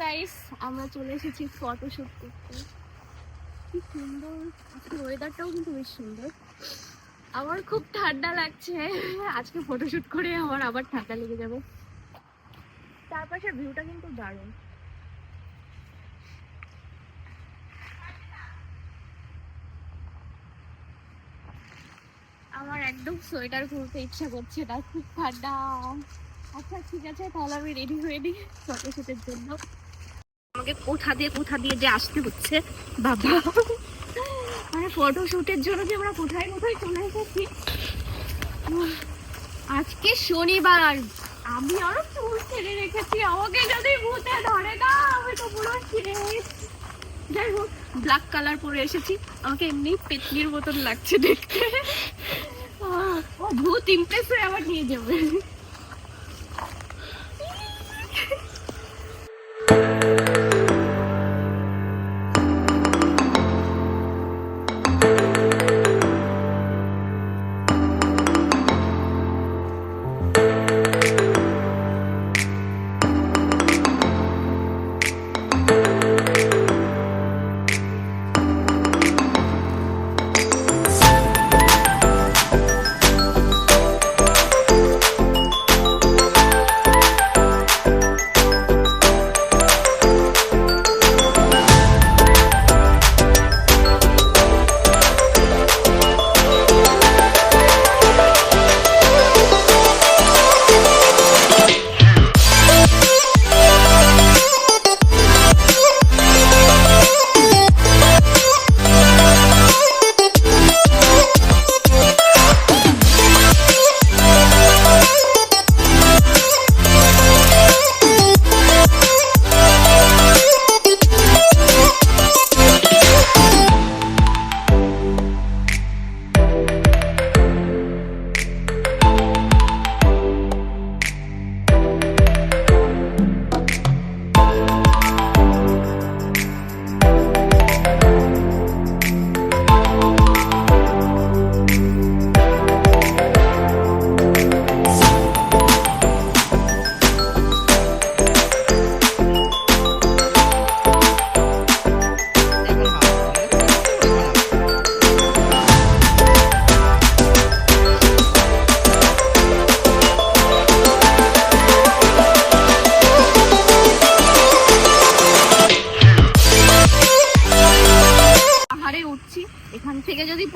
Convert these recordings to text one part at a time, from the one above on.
Guys আমরা চলে এসেছি ফটোশুট করতে। কি সুন্দর। আজকে ওয়েদারটাও কিন্তু বেশ সুন্দর। আমার খুব ঠান্ডা লাগছে। আজকে ফটোশুট করে আমার আবার ঠান্ডা লেগে যাবে। চারপাশের ভিউটা কিন্তু দারুণ। আমার একদম সোয়েটার খুলতে ইচ্ছা করছে না, খুব ঠান্ডা। আচ্ছা ঠিক আছে, তাহলে আমি রেডি হয়ে নিই ফটোশুটের জন্য। আমাকে কোথা দিয়ে কোথা দিয়ে যে আসতে হচ্ছে, বাবা। মানে ফটোশুটের জন্য যে আমরা কোথায় কোথায় চলে এসেছি। আজকে শনিবার। আমি আরও চুল ছেড়ে রেখেছি। আমাকে যদি ভূতে ধরে না, আমি তো পুরো যাই হোক ব্ল্যাক কালার পরে এসেছি। আমাকে এমনি পেতনির মতন লাগছে দেখতে। ও ভূত ইমপ্রেস হয়ে আবার নিয়ে যাবে।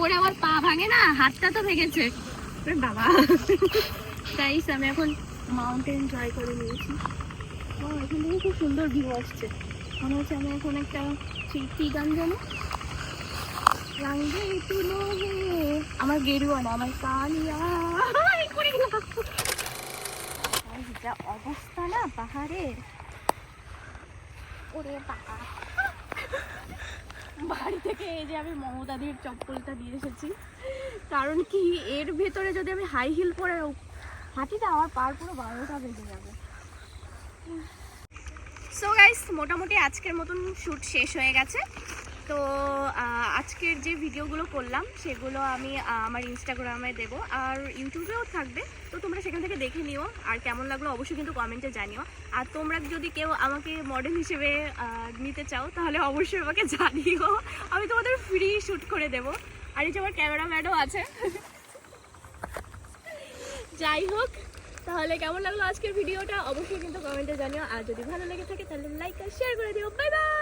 পড়ে আমার পা ভাঙে না, হাতটা তো ভেঙেছে। বাবা। গাইস আমি এখন মাউন্টেন জয় করে নিয়েছি। ও এখান থেকে খুব সুন্দর ভিউ আসছে। মনে হচ্ছে আমি এখন একটা কি গান জানো রঙে তুলো হে আমার গেরুয়া না, আমার কালিয়া। যা অবস্থা না পাহাড়ের ওরে বাবা। বাড়ি থেকে এই যে আমি মমতাদির চপ্পলটা নিয়ে এসেছি। কারণ কি, এর ভেতরে যদি আমি হাই হিল পরে হাঁটি আমার পার পুরো বারোটা বেজে যাবে। সো গাইস মোটামুটি আজকের মতন শ্যুট শেষ হয়ে গেছে। তো আজকের যে ভিডিওগুলো করলাম, সেগুলো আমি আমার ইনস্টাগ্রামে দেব। আর ইউটিউবেও থাকবে। তো তোমরা সেখান থেকে দেখে নিও। আর কেমন লাগল অবশ্যই কিন্তু কমেন্টে জানিও। আর তোমরা যদি কেউ আমাকে মডেল হিসেবে নিতে চাও, তাহলে অবশ্যই আমাকে জানিও। আমি তোমাদের ফ্রি শ্যুট করে দেব। আর এই যে আমার ক্যামেরাম্যানও আছে। যাই হোক, তাহলে কেমন লাগল আজকের ভিডিওটা? অবশ্যই কিন্তু কমেন্টে জানিও। আর যদি ভালো লেগে থাকে, তাহলে লাইক আর শেয়ার করে দিও। Bye bye